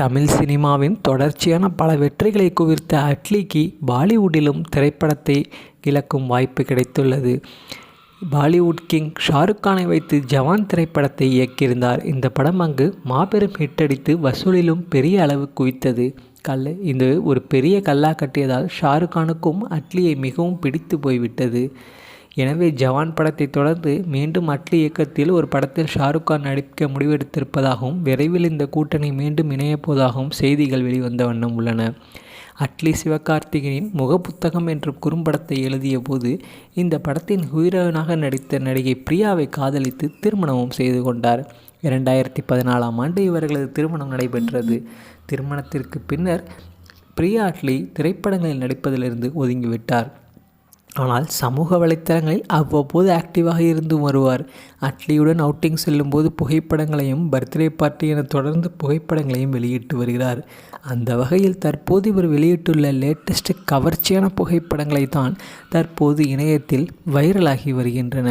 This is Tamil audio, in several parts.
தமிழ் சினிமாவின் தொடர்ச்சியான பல வெற்றிகளை குவித்த அட்லிக்கு பாலிவுட்டிலும் திரைப்படத்தை இழக்கும் வாய்ப்பு கிடைத்துள்ளது. பாலிவுட் கிங் ஷாருக் கானை வைத்து ஜவான் திரைப்படத்தை இயக்கியிருந்தார். இந்த படம் அங்கு மாபெரும் ஹிட் அடித்து வசூலிலும் பெரிய அளவு குவித்தது. கல் இது ஒரு பெரிய கல்லா கட்டியதால் ஷாருக் கானுக்கும் அட்லியை மிகவும் பிடித்து போய்விட்டது. எனவே ஜவான் படத்தை தொடர்ந்து மீண்டும் அட்லி இயக்கத்தில் ஒரு படத்தில் ஷாருக் கான் நடிக்க முடிவெடுத்திருப்பதாகவும் விரைவில் இந்த கூட்டணி மீண்டும் இணையப்போவதாகவும் செய்திகள் வெளிவந்த வண்ணம் உள்ளன. அட்லி சிவகார்த்திகேயனின் முகப்புத்தகம் என்ற குறும்படத்தை எழுதிய போது இந்த படத்தின் ஹீரோயினாக நடித்த நடிகை பிரியாவை காதலித்து திருமணமும் செய்து கொண்டார். இரண்டாயிரத்தி பதினாலாம் ஆண்டு இவர்களது திருமணம் நடைபெற்றது. திருமணத்திற்கு பின்னர் பிரியா அட்லி திரைப்படங்களில் நடிப்பதிலிருந்து ஒதுங்கிவிட்டார். ஆனால் சமூக வலைத்தளங்களில் அவ்வப்போது ஆக்டிவாக இருந்து வருவார். அட்லியுடன் அவுட்டிங் செல்லும்போது புகைப்படங்களையும் பர்த்டே பார்ட்டி என தொடர்ந்து புகைப்படங்களையும் வெளியிட்டு வருகிறார். அந்த வகையில் தற்போது இவர் வெளியிட்டுள்ள லேட்டஸ்ட் கவர்ச்சியான புகைப்படங்களை தான் தற்போது இணையத்தில் வைரலாகி வருகின்றன.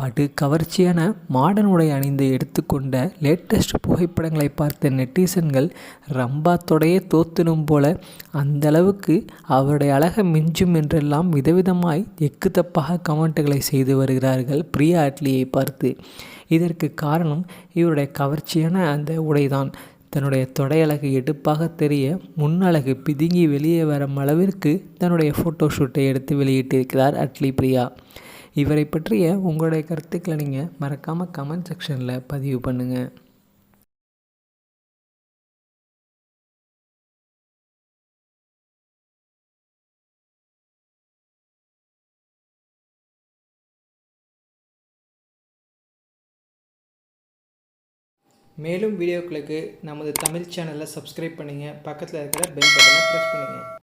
படு கவர்ச்சியான மாடர்ன் உடை அணிந்து எடுத்துக்கொண்ட லேட்டஸ்ட் புகைப்படங்களை பார்த்த நெட்டிசன்கள் ரம்பா தொடையே தோத்தினும் போல அந்த அளவுக்கு அவருடைய அழகை மிஞ்சும் என்றெல்லாம் விதவிதமாய் எக்கு தப்பாக கமெண்ட்டுகளை செய்து வருகிறார்கள் பிரியா அட்லியை பார்த்து. இதற்கு காரணம் இவருடைய கவர்ச்சியான அந்த உடைதான். தன்னுடைய தொடையழகு எடுப்பாக தெரிய முன்னழகு பிதுங்கி வெளியே வரும் அளவிற்கு தன்னுடைய ஃபோட்டோ ஷூட்டை எடுத்து வெளியிட்டிருக்கிறார் அட்லி பிரியா. இவரை பற்றிய உங்களுடைய கருத்துக்களை நீங்கள் மறக்காமல் கமெண்ட் செக்ஷனில் பதிவு பண்ணுங்கள் மேலும் வீடியோக்களுக்கு நமது தமிழ் சேனலை சப்ஸ்கிரைப் பண்ணுங்கள் பக்கத்தில் இருக்கிற பெல் பட்டனை ப்ரெஸ் பண்ணுங்கள்